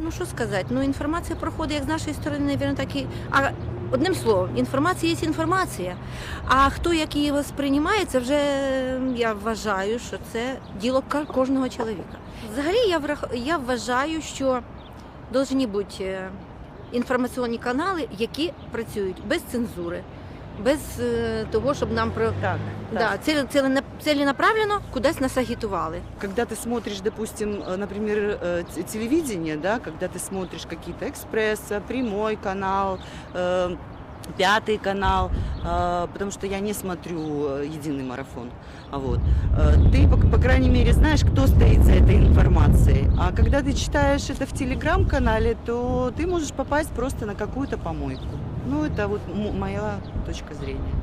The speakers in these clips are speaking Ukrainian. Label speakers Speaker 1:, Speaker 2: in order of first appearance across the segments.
Speaker 1: Ну що сказати, ну інформація проходить як з нашої сторони, навірно, так і. А одним словом, інформація є інформація. А хто як її сприймає, це вже я вважаю, що це діло кожного чоловіка. Взагалі я врах- я вважаю, що повинні бути е, інформаційні канали, які працюють без цензури, без е, того, щоб нам про
Speaker 2: Так,
Speaker 1: да, ціле- ціленап- ціленаправленно кудись нас агітували.
Speaker 2: Когда ты смотришь, допустим, э, например, э, т- телевидение, да, когда ты смотришь какие-то экспресса, прямой канал, э, пятый канал, э, потому что я не смотрю э, единый марафон. А Вот. Э, Ты, по, по крайней мере, знаешь, кто стоит за этой информацией. А когда ты читаешь это в телеграм-канале, то ты можешь попасть просто на какую-то помойку. Ну, это вот м- моя точка зрения.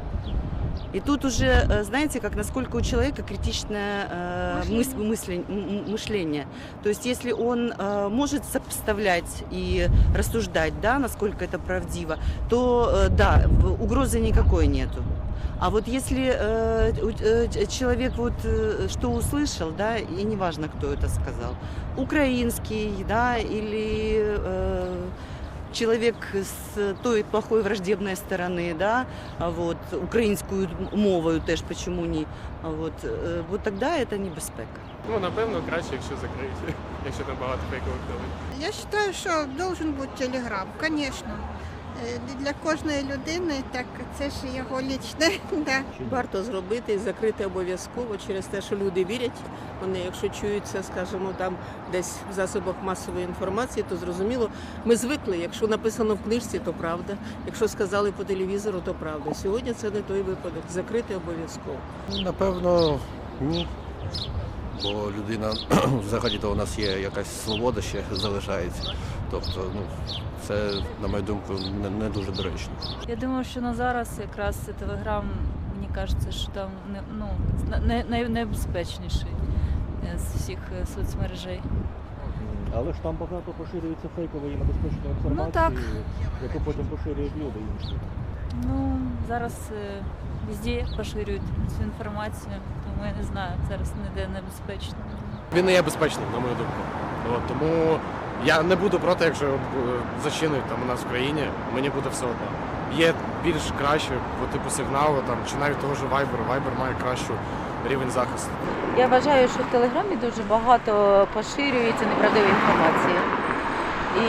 Speaker 2: И тут уже, э, знаете, как насколько у человека критичное э, мыс- мыслен- м- м- мышление. То есть если он э, может сопоставлять и рассуждать, да, насколько это правдиво, то э, да, в- угрозы никакой нету. А вот если э, у- э, ч- человек вот э, что услышал, да, и неважно, кто это сказал, украинский, да, или э, человек с той плохой враждебной стороны, да, а вот, українською мовою теж почему ні. А Вот, тогда это тоді це небезпека.
Speaker 3: Ну, напевно, краще, якщо закрити, якщо там багато фейкових новин.
Speaker 4: Я вважаю, що должен бути телеграм, звісно. Е, Для кожної людини, так це ж його лічне. Да.
Speaker 5: Варто зробити і закрити обов'язково через те, що люди вірять. Вони, якщо чуються, скажімо, там десь в засобах масової інформації, то зрозуміло, ми звикли. Якщо написано в книжці, то правда. Якщо сказали по телевізору, то правда. Сьогодні це не той випадок. Закрити обов'язково.
Speaker 6: Ну, Напевно, ні. Бо людина взагалі то у нас є якась свобода ще залишається. Тобто, ну, це, на мою думку, не, не дуже доречно.
Speaker 7: Я думаю, що на зараз якраз Телеграм, мені кажеться, що там не, ну, най- най- найнебезпечніший е, з всіх е, соцмережей.
Speaker 8: Але ж там багато поширюється фейкової і небезпечної інформації,
Speaker 7: так.
Speaker 8: яку потім поширюють люди інші.
Speaker 7: Ну, зараз е, везде поширюють цю інформацію, тому я не знаю, зараз ніде небезпечно.
Speaker 3: Він не є безпечним, на мою думку. От, тому я не буду проти, якщо е, зачинять там у нас в країні, мені буде все одно. Є більш краще по типу сигналу, там, чи навіть того ж Viber. Viber має кращу рівень захисту.
Speaker 9: Я вважаю, що в Телеграмі дуже багато поширюється неправдивої інформації. І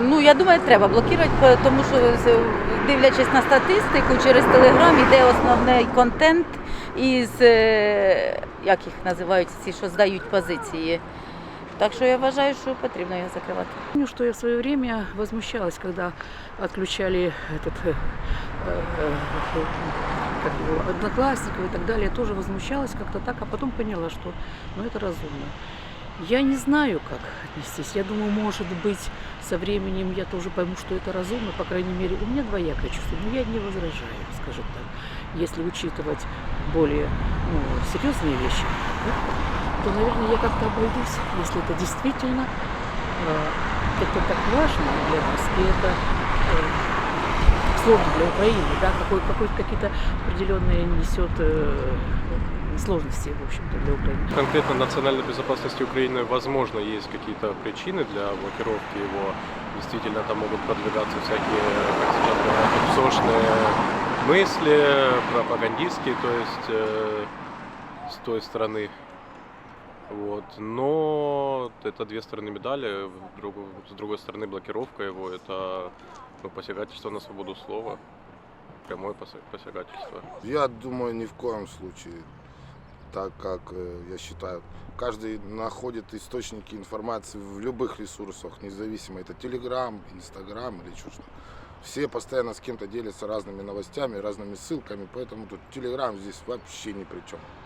Speaker 9: ну, я думаю, треба блокувати, по- тому що з- дивлячись на статистику, через Телеграм йде основний контент із, е, як їх називають, ці, що здають позиції. Так що я вважаю, що потрібно його закривати.
Speaker 10: Помню, что я в свое время возмущалась, когда отключали этот э, э, как его, одноклассников и так далее. Я тоже возмущалась как-то так, а потом поняла, что ну, это разумно. Я не знаю, как отнестись. Я думаю, может быть, со временем я тоже пойму, что это разумно. По крайней мере, у меня двоякое чувство, но я не возражаю, скажем так. Если учитывать более ну, серьезные вещи, да, то, наверное, я как-то обойдусь, если это действительно э, это так важно для нас, и это э, сложно для Украины, да, какой, какой, какие-то определенные несет э, сложности, в общем-то, для Украины.
Speaker 3: Конкретно национальной безопасности Украины, возможно, есть какие-то причины для блокировки его. Действительно, там могут продвигаться всякие, как сейчас говорят, псошные мысли, пропагандистские, то есть э, с той стороны. Вот. Но это две стороны медали. Другу- С другой стороны, блокировка его это ну, посягательство на свободу слова. Прямое пося- посягательство.
Speaker 11: Я думаю, ни в коем случае. Так как, э, я считаю, каждый находит источники информации в любых ресурсах, независимо это Телеграм, Инстаграм или что Все постоянно с кем-то делятся разными новостями, разными ссылками, поэтому тут Телеграм здесь вообще ни при чем.